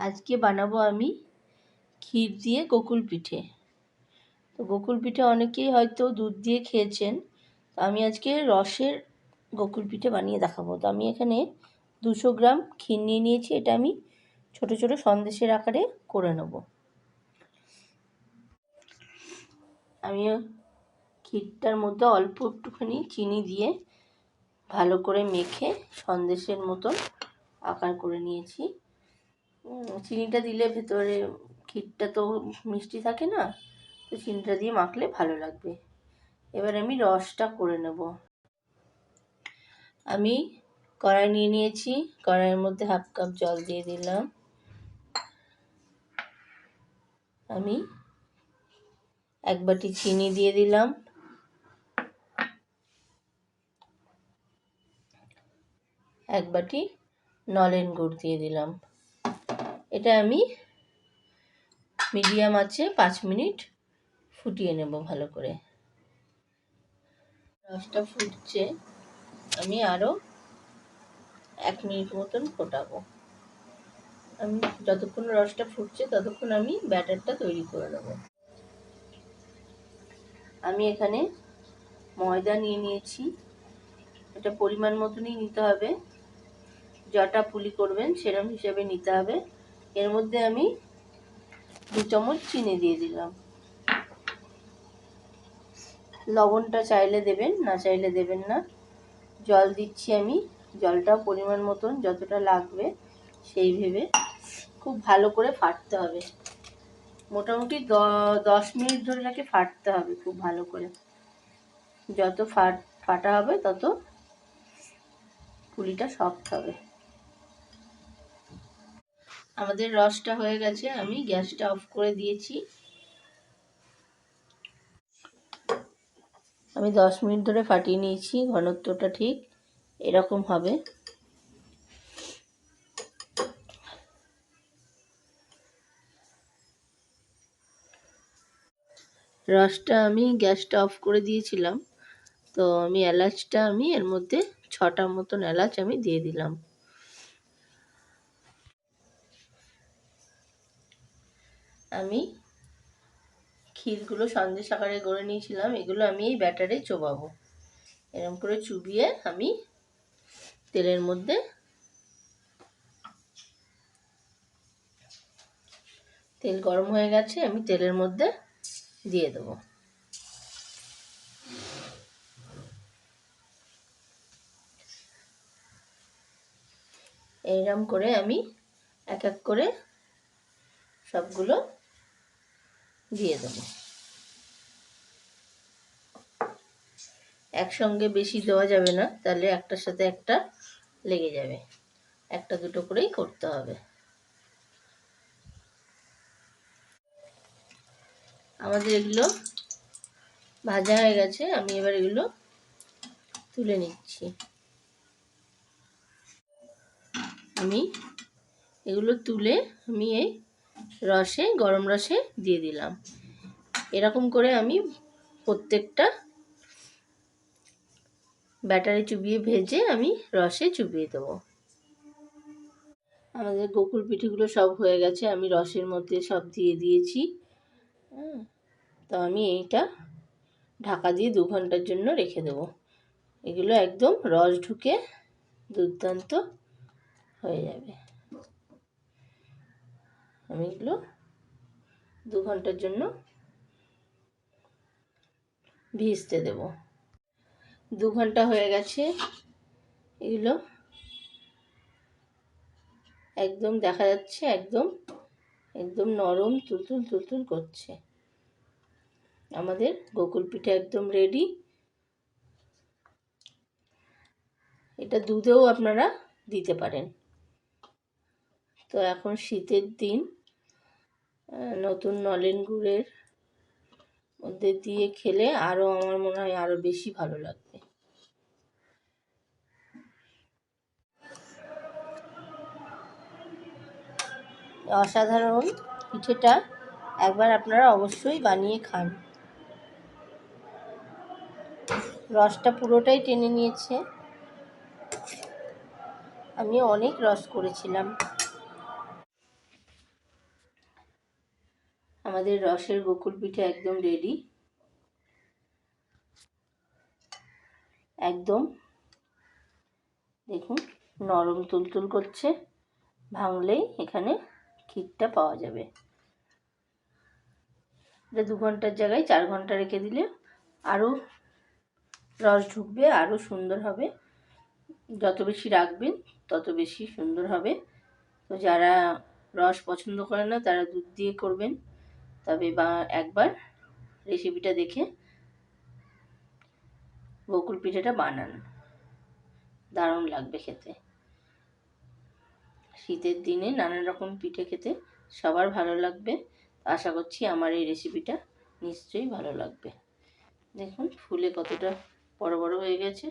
আজকে বানাবো আমি ক্ষীর দিয়ে গোকুল পিঠে। তো গোকুল পিঠে অনেকেই হয়তো দুধ দিয়ে খেয়েছেন। তো আমি আজকে রসের গোকুল পিঠে বানিয়ে দেখাবো। তো আমি এখানে দুশো গ্রাম ক্ষীর নিয়ে নিয়েছি। এটা আমি ছোট ছোট সন্দেশের আকারে করে নেব। আমি ক্ষীরটার মধ্যে অল্প একটুখানি চিনি দিয়ে ভালো করে মেখে সন্দেশের মতন আকার করে নিয়েছি। চিনিটা দিলে ভেতরে ক্ষীরটা তো মিষ্টি থাকে না, তো চিনিটা দিয়ে মাখলে ভালো লাগবে। এবার আমি রসটা করে নেব। আমি কড়াই নিয়ে নিয়েছি, কড়াইয়ের মধ্যে হাফ কাপ জল দিয়ে দিলাম। আমি এক বাটি চিনি দিয়ে দিলাম। এক বাটি নলেন গুড় দিয়ে দিলাম। এটা আমি মিডিয়াম আছে, পাঁচ মিনিট ফুটিয়ে নেব ভালো করে। রসটা ফুটছে, আমি আরও এক মিনিট মতন ফোটাবো। আমি যতক্ষণ রসটা ফুটছে, ততক্ষণ আমি ব্যাটারটা তৈরি করে নেব। আমি এখানে ময়দা নিয়ে নিয়েছি। এটা পরিমাণ মতনই নিতে হবে। যটা পুলি করবেন সেরকম হিসেবে নিতে হবে। এর মধ্যে আমি দু চামচ চিনি দিয়ে দিলাম। লবণটা চাইলে দেবেন, না চাইলে দেবেন না। জল দিচ্ছি আমি, জলটা পরিমাণ মতন যতটা লাগবে সেই ভেবে খুব ভালো করে ফাটতে হবে। মোটামুটি দশ মিনিট ধরে নাকি ফাটতে হবে খুব ভালো করে। যত ফাট, ফাটা হবে তত পুলিটা সফট হবে। আমাদের রসটা হয়ে গেছে, আমি গ্যাসটা অফ করে দিয়েছি। আমি দশ মিনিট ধরে ফাটিয়ে নিয়েছি, ঘনত্বটা ঠিক এরকম হবে। রসটা আমি গ্যাসটা অফ করে দিয়েছিলাম, তো আমি এলাচটা আমি এর মধ্যে ছটা মতন এলাচ আমি দিয়ে দিলাম। আমি ক্ষীরগুলো সন্দেশ আকারে গড়ে নিয়েছিলাম, এগুলো আমি এই ব্যাটারে চোবাবো। এরকম করে চুবিয়ে আমি তেলের মধ্যে তেল গরম হয়ে গেছে, আমি তেলের মধ্যে দিয়ে দেবো। এইরকম করে আমি এক এক করে সবগুলো দিয়ে দেবো। একসঙ্গে বেশি দেওয়া যাবে না, তাহলে একটার সাথে একটা লেগে যাবে। একটা দুটো করেই করতে হবে। আমাদের এগুলো ভাজা হয়ে গেছে, আমি এবার এগুলো তুলে নিচ্ছি। আমি এগুলো তুলে আমি এই রসে, গরম রসে দিয়ে দিলাম। এরকম করে আমি প্রত্যেকটা ব্যাটারে চুবিয়ে ভেজে আমি রসে চুবিয়ে দেবো। আমাদের গোকুল পিঠিগুলো সব হয়ে গেছে, আমি রসের মধ্যে সব দিয়ে দিয়েছি। তো আমি এইটা ঢাকা দিয়ে দু ঘণ্টার জন্য রেখে দেবো। এগুলো একদম রস ঢুকে দুর্দান্ত হয়ে যাবে। আমি এগুলো দু ঘণ্টার জন্য ভিজতে দেব। দু ঘণ্টা হয়ে গেছে এগুলো। একদম দেখা যাচ্ছে একদম একদম নরম তুলতুল তুলতুল করছে। আমাদের গোকুল পিঠা একদম রেডি এটা দুধেও আপনারা দিতে পারেন। তো এখন শীতের দিন। নতুন নলেন গুড়ের মধ্যে দিয়ে খেলে আরও আমার মনে হয় আরও বেশি ভালো লাগবে। অসাধারণ পিঠেটা একবার আপনারা অবশ্যই বানিয়ে খান। রসটা পুরোটাই টেনে নিয়েছে। আমি অনেক রস করেছিলাম। আমাদের রসের গোকুল পিঠে একদম রেডি একদম। দেখুন, নরম তুলতুল করছে। ভাঙলেই এখানে ক্ষীরটা পাওয়া যাবে। এটা দু ঘণ্টার জায়গায় চার ঘণ্টা রেখে দিলে আরও রস ঢুকবে, আরও সুন্দর হবে। যত বেশি রাখবেন, তত বেশি সুন্দর হবে। তো যারা রস পছন্দ করে না, তারা দুধ দিয়ে করবেন। তবে বা একবার রেসিপিটা দেখে বকুল পিঠেটা বানান। দারুণ লাগবে খেতে। শীতের দিনে নানান রকম পিঠে খেতে সবার ভালো লাগবে। আশা করছি আমার এই রেসিপিটা নিশ্চয়ই ভালো লাগবে। দেখুন, ফুলে কতটা বড় বড় হয়ে গেছে।